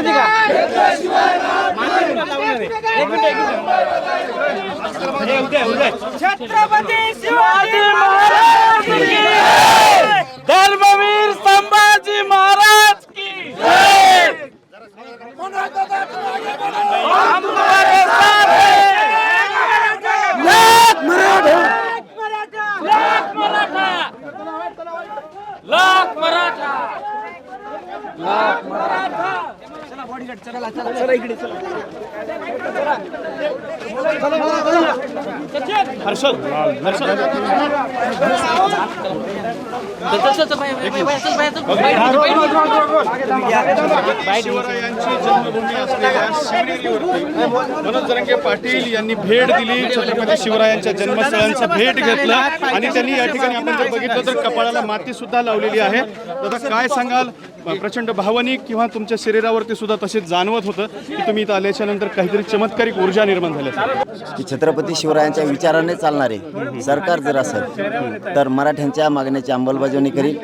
पाहिजे का? छत्रपती शिवाजी महाराज की धर्मवीर संभाजी महाराज की हम तुम्हारे साथ हैं. लाख मराठा लाख मराठा लाख मराठा लाख मराठा चला चला चला इकडे हर्षद शिवरायांची जन्मभूमी असलेल्या शिवनेरीवरती मनोज जरंगे पाटील यांनी भेट दिली छत्रपती शिवरायांच्या जन्मस्थळांचं भेट घेतलं आणि त्यांनी या ठिकाणी आपण जर बघितलं तर कपाळाला माती सुद्धा लावलेली आहे. दादा काय सांगाल? प्रचंड भावनिक किंवा तुमच्या शरीरावरती सुद्धा तसेच जाणवत होतं की तुम्ही इथं आल्याच्यानंतर काहीतरी चमत्कारिक ऊर्जा निर्माण झाल्याचं की छत्रपती शिवरायांच्या विचाराने चालणारे सरकार जर असेल तर मराठ्यांच्या मागण्याची अंमलबजावणी करील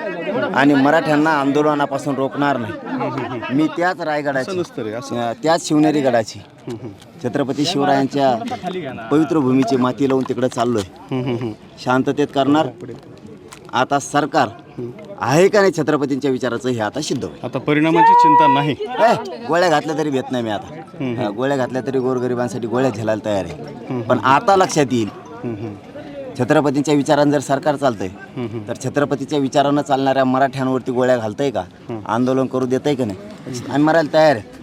आणि मराठ्यांना आंदोलनापासून रोखणार नाही. मी त्याच रायगडाची त्याच शिवनेरी गडाची छत्रपती शिवरायांच्या पवित्र भूमीची माती लावून तिकडे चाललोय. शांततेत करणार. आता सरकार आहे का नाही छत्रपतींच्या विचाराचं हे आता सिद्ध होईल. आता परिणामाची चिंता नाही. ए, गोळ्या घातल्या तरी भेट नाही मी आता. हा, गोळ्या घातल्या तरी गोरगरिबांसाठी गोळ्या झेलायला तयार आहे. पण आता लक्षात येईल छत्रपतींच्या विचारानं जर सरकार चालतंय तर छत्रपतीच्या विचारानं चालणाऱ्या मराठ्यांवरती गोळ्या घालतंय का? आंदोलन करू देतंय का नाही? आम्ही मरायला तयार आहे.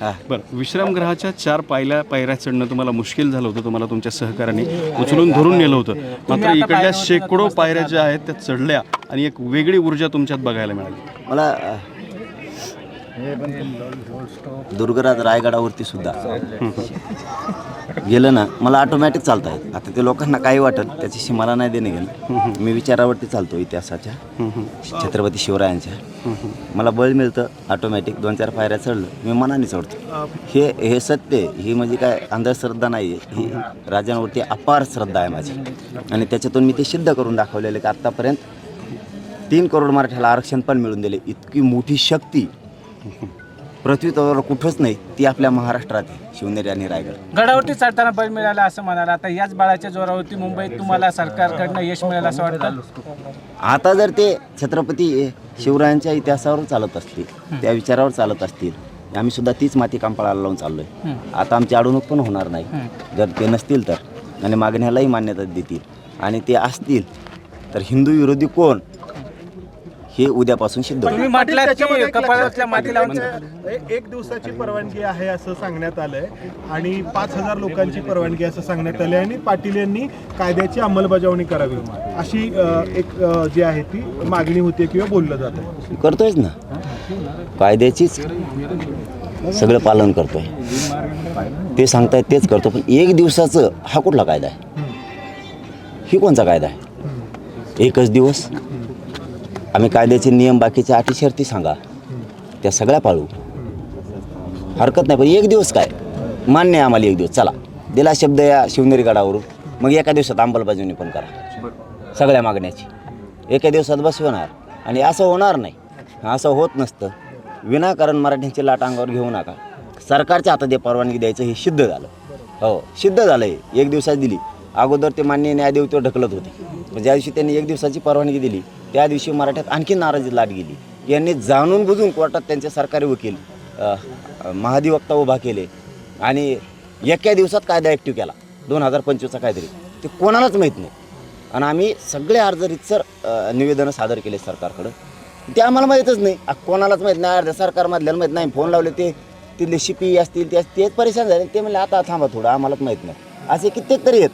हा. बरं विश्रामगृहाच्या चार पायऱ्या पायऱ्या चढणं तुम्हाला मुश्किल झालं होतं तुम्हाला तुमच्या सहकाऱ्यांनी उचलून धरून नेलं होतं. मात्र इकडल्या शेकडो पायऱ्या ज्या आहेत त्या चढल्या आणि एक वेगळी ऊर्जा तुमच्यात बघायला मिळाली. मला अ, दुर्गराज रायगडावरती सुद्धा. गेलं ना मला ऑटोमॅटिक चालता येत. आता ते लोकांना काही वाटत त्याच्याशी मला नाही देणे गेलं मी विचारावरती चालतो इतिहासाच्या छत्रपती शिवरायांच्या. मला बळ मिळतं ऑटोमॅटिक दोन चार पायऱ्या चढलं मी मनाने चढतो. हे हे सत्य ही म्हणजे काय अंधश्रद्धा नाही आहे ही राजांवरती अपार श्रद्धा आहे माझी. आणि त्याच्यातून मी ते सिद्ध करून दाखवलेलं की आत्तापर्यंत तीन करोड मराठ्याला आरक्षण पण मिळून दिले. इतकी मोठी शक्ती पृथ्वी तळावर कुठंच नाही ती आपल्या महाराष्ट्रात आहे शिवनेरी आणि रायगड. गडावरती चढताना बळ मिळाला असं म्हणाला आता याच बाळाच्या जोरावरती मुंबईत तुम्हाला सरकारकडनं यश मिळालं असं वाटतं? आता जर ते छत्रपती शिवरायांच्या इतिहासावर चालत असतील त्या विचारावर चालत असतील आम्ही सुद्धा तीच माती कांपळाला लावून चाललोय. आता आमची अडवणूक पण होणार नाही. जर ते नसतील तर आणि मागण्यालाही मान्यता देतील. आणि ते असतील तर हिंदू विरोधी कोण? हे उद्यापासून सिद्ध होईल. तुम्ही म्हटलं की कपाळातल्या माती लावून. एक दिवसाची परवानगी आहे असं सांगण्यात आलंय. आणि पाच हजार लोकांची परवानगी असं सांगण्यात आली आणि पाटील यांनी कायद्याची अंमलबजावणी करावी. अशी अ, एक अ, जी आहे ती मागणी होते किंवा बोललं जातं करतोयच ना. कायद्याचीच सगळं पालन करतोय. ते सांगतायत तेच करतो. पण एक दिवसाचं हा कुठला कायदा आहे? ही कोणचा कायदा आहे? एकच दिवस? आम्ही कायद्याचे नियम बाकीच्या अटी शर्ती सांगा. त्या सगळ्या पाळू. हरकत नाही पण एक दिवस काय? मान्य आहे आम्हाला एक दिवस. चला. दिला शब्द या शिवनेरी गडावरून. मग एका दिवसात अंमलबजावणी पण करा. सगळ्या मागण्याची. एका दिवसात बसवणार आणि असं होणार नाही. असं होत नसतं. विनाकारण मराठ्यांची लाट अंगावर घेऊ नका. सरकारच्या हातात परवानगी द्यायचं हे सिद्ध झालं. हो सिद्ध झालं हे एक दिवसात दिली. अगोदर ते मान्य न्यायदेवतेवर ढकलत होते. ज्या दिवशी त्यांनी एक दिवसाची परवानगी दिली त्या दिवशी मराठ्यात आणखी नाराजी लाट गेली. यांनी जाणून बुजून कोर्टात त्यांचे सरकारी वकील महाधिवक्ता उभा केले आणि एका दिवसात कायदा ॲक्टिव्ह केला. दोन हजार पंचवीसचा काहीतरी ते कोणालाच माहीत नाही. आणि आम्ही सगळे अर्ज रितसर निवेदनं सादर केले सरकारकडं. ते आम्हाला माहीतच नाही. कोणालाच माहीत नाही. अर्ध्या सरकारमधल्याला माहीत नाही. फोन लावले ते तिथले शिपी असतील ते तेच परेशान झाले. ते म्हणले आता थांबा थोडं. आम्हालाच माहीत नाही. असे कित्येक तरी आहेत.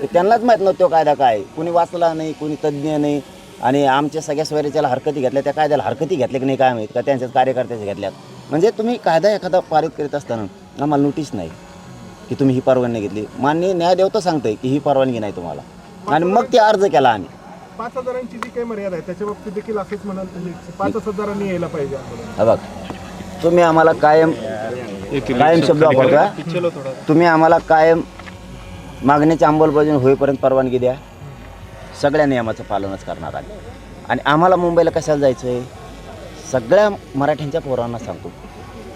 ते त्यांनाच माहीत नव्हतं तो कायदा काय. कोणी वाचला नाही कोणी तज्ज्ञ नाही. आणि आमच्या सगळ्या स्वैराच्याला हरकती घेतल्या त्या कायद्याला हरकती घेतल्या की नाही काय माहीत? का त्यांच्याच कार्यकर्त्याच्या घेतल्यात? म्हणजे तुम्ही कायदा एखादा पारित करीत असताना आम्हाला नोटीस नाही की तुम्ही ही परवानगी घेतली. मान्य न्यायदेवता सांगतंय की ही परवानगी नाही तुम्हाला. आणि मग ते अर्ज केला आम्ही. पाच हजारांची जी काही मर्यादा आहे त्याच्या बाबतीत देखील असंच म्हणाल तुम्ही. पाच हजारांनी यायला पाहिजे. हा बघ तुम्ही आम्हाला कायम कायम शब्द वापरता तुम्ही आम्हाला कायम मागण्याची अंमलबजावणी होईपर्यंत परवानगी द्या. सगळ्या नियमाचं पालनच करणार आम्ही. आणि आम्हाला मुंबईला कशाला जायचं आहे सगळ्या मराठ्यांच्या पोरांना सांगतो.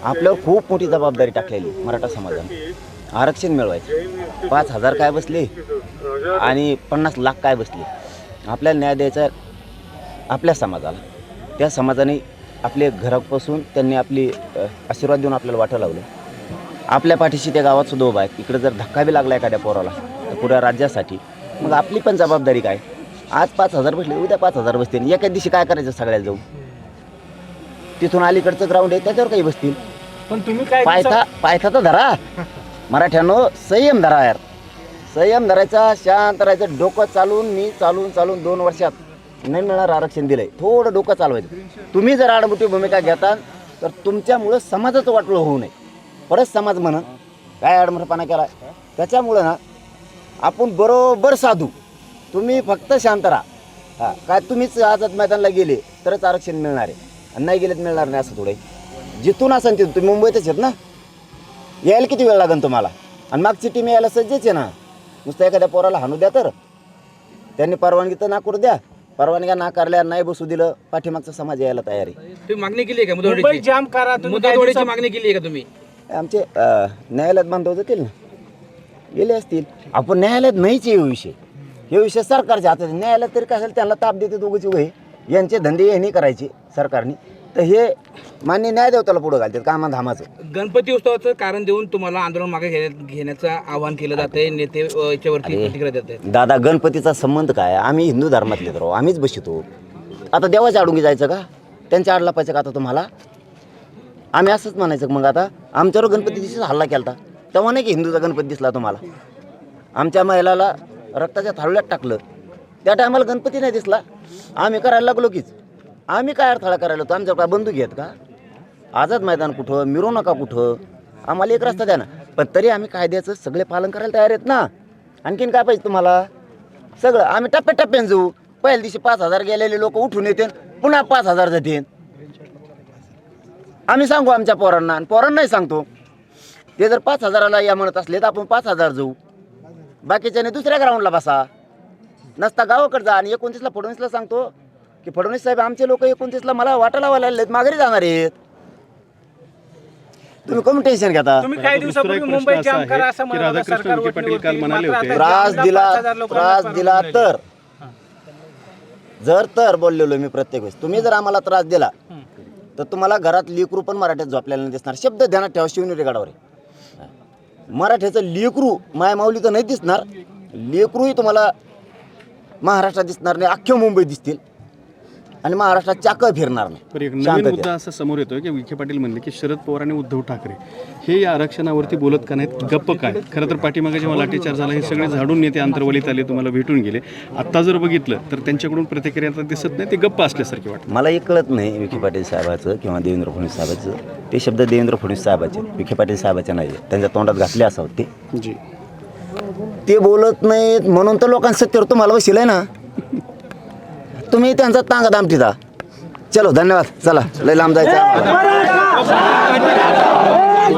आपल्यावर खूप मोठी जबाबदारी टाकलेली मराठा समाजाने. आरक्षण मिळवायचं. पाच हजार काय बसले? आणि पन्नास लाख काय बसले? आपल्याला न्याय द्यायचा आपल्या समाजाला. त्या समाजाने आपले घरापासून त्यांनी आपली आशीर्वाद देऊन आपल्याला वाटं लावलं. आपल्या पाठीशी त्या गावात सुद्धा उभा आहे. इकडे जर धक्का बी लागला एखाद्या पोराला तर पुऱ्या राज्यासाठी. मग आपली पण जबाबदारी काय? आज पाच हजार बसले उद्या पाच हजार बसतील. एका दिवशी काय करायचं सगळ्याला जाऊन? तिथून अलीकडचं ग्राउंड आहे त्याच्यावर काही बसतील? पण तुम्ही काय पायथा पायथा तर धरा. मराठ्यानो संयम धरा यार. संयम धरायचा शांत राहायचं. डोकं चालून मी चालून चालून दोन वर्षात नाही मिळणार आरक्षण दिलंय. थोडं डोकं चालवायचं. तुम्ही जर आडमुठी भूमिका घेता तर तुमच्यामुळं समाजाचं वाटलं होऊ नये. परत समाज म्हण काय आडमुठेपणा केला त्याच्यामुळं ना आपण बरोबर साधू. तुम्ही फक्त शांत राहा. हा काय तुम्हीच आझाद मैदानला गेले तरच आरक्षण मिळणार आहे. आणि नाही गेले तर मिळणार नाही असं थोडं. जिथून असाल तिथून तुम्ही मुंबईतच आहेत ना? यायला किती वेळ लागेल तुम्हाला? आणि मागची टीम यायला सज्जच आहे ना. नुसतं एखाद्या पोराला हाणू द्या तर. त्यांनी परवानगी तर नाकरू द्या. परवानग्या नाकारल्या नाही बसू दिलं पाठीमागचा समाज यायला तयार आहे. तुम्ही मागणी केली आहे का मुंबई जाम करा तुम्ही मागणी केली आहे का तुम्ही? आमचे न्यायालयात बांधव जातील ना गेले असतील. आपण न्यायालयात नाहीच हे विषय. हे विषय सरकारच्या हातात आहे. न्यायालयात तरी काय असेल त्यांना ताप देते दोघंची वय यांचे धंदे यांनी करायचे सरकारने. तर हे मान्य न्यायदेवताला पुढं घालतात कामा धामाचं गणपती उत्सवाचं कारण देऊन तुम्हाला आंदोलन मागे घेण्या- घेण्याचं आवाहन केलं जात आहे नेते अ, याच्यावरती अरे. प्रतिक्रिया देत आहेत दादा गणपतीचा संबंध काय? आम्ही हिंदू धर्मातले तर. आम्हीच बसितो. आता देवाच्या आडून जायचं का? त्यांच्या आडला पाहिजे का आता तुम्हाला? आम्ही असंच म्हणायचं मग आता? आमच्यावर गणपती दिवशीच हल्ला केला तेव्हा नाही की हिंदूचा गणपती दिसला तुम्हाला? आमच्या महिलाला रक्ताच्या थाळल्यात टाकलं. त्या टायमाला गणपती नाही दिसला. आम्ही करायला लागलो कीच. आम्ही काय अडथळा करायला होतो आमच्या काय बंदूक घेत का? आझाद मैदान कुठं? मिरू नका कुठं? आम्हाला एक रस्ता द्या ना पण तरी आम्ही कायद्याचं सगळे पालन करायला तयार आहेत ना? आणखीन काय पाहिजे तुम्हाला? सगळं. आम्ही टप्प्याटप्प्याने जाऊ. पहिल्या दिवशी पाच हजार गेलेले लोक उठून येते पुन्हा पाच हजार जातील. आम्ही सांगू आमच्या पोरांना आणि पोरांनाही सांगतो. ते जर पाच हजाराला या म्हणत असले तर आपण पाच हजार जाऊ. बाकीच्याने दुसऱ्या ग्राउंडला बसा. नसता गावाकडे जा आणि एकोणतीसला फडणवीसला सांगतो की फडणवीस साहेब आमचे लोक एकोणतीसला मला वाटा लावायला आहेत माघारी जाणार आहेत. तुम्ही कमी टेन्शन घेता? तुम्ही काही दिवसापूर्वी मुंबई असा जाम आहे करा असं की म्हणाला राधाकृष्ण सरकार विखे पाटील काल वतीवरती. म्हणाले मात्र होते. आता त्रास जामला दिला पाच हजार लोकांना त्रास परवानगी दिला. तर. जर तर बोललेलो मी प्रत्येक वेळेस. तुम्ही जर आम्हाला त्रास दिला तर तुम्हाला घरात लेकरू पण मराठ्यात झोपलेलं नाही दिसणार. शब्द ध्यानात ठेवा शिवनेरी गडावर. आहे. मराठ्याचं लेकरू माय माऊली तर नाही दिसणार. लेकरूही तुम्हाला महाराष्ट्रात दिसणार नाही अख्ख्या मुंबईत दिसतील. आणि महाराष्ट्रात चाक फिरणार एक नाही नवीन शांततेत. मुद्दा असा समोर येतोय की विखे पाटील म्हणले की शरद पवार आणि उद्धव ठाकरे हे या आरक्षणावरती बोलत का नाहीत? गप्प काय? खरं तर पाठीमागे जेव्हा लाठीचार झाला हे सगळे झाडून नेते अंतर्वलीत आले तुम्हाला भेटून गेले. आता जर बघितलं तर त्यांच्याकडून प्रतिक्रिया आता दिसत नाही ते गप्प असल्यासारखे वाटतं. मला एक कळत नाही विखे पाटील साहेबाचं किंवा देवेंद्र फडणवीस साहेबाचं. ते शब्द देवेंद्र फडणवीस साहेबाचे विखे पाटील साहेबाचे नाही त्यांच्या तोंडात घातले असावं ते. जी. ते बोलत नाहीत म्हणून तर लोकांचं सत्तेवर तुम्हाला बसिलंय ना. तुम्ही त्यांचा तांगा दामटीचा चलो धन्यवाद. चला लय लांब जायचं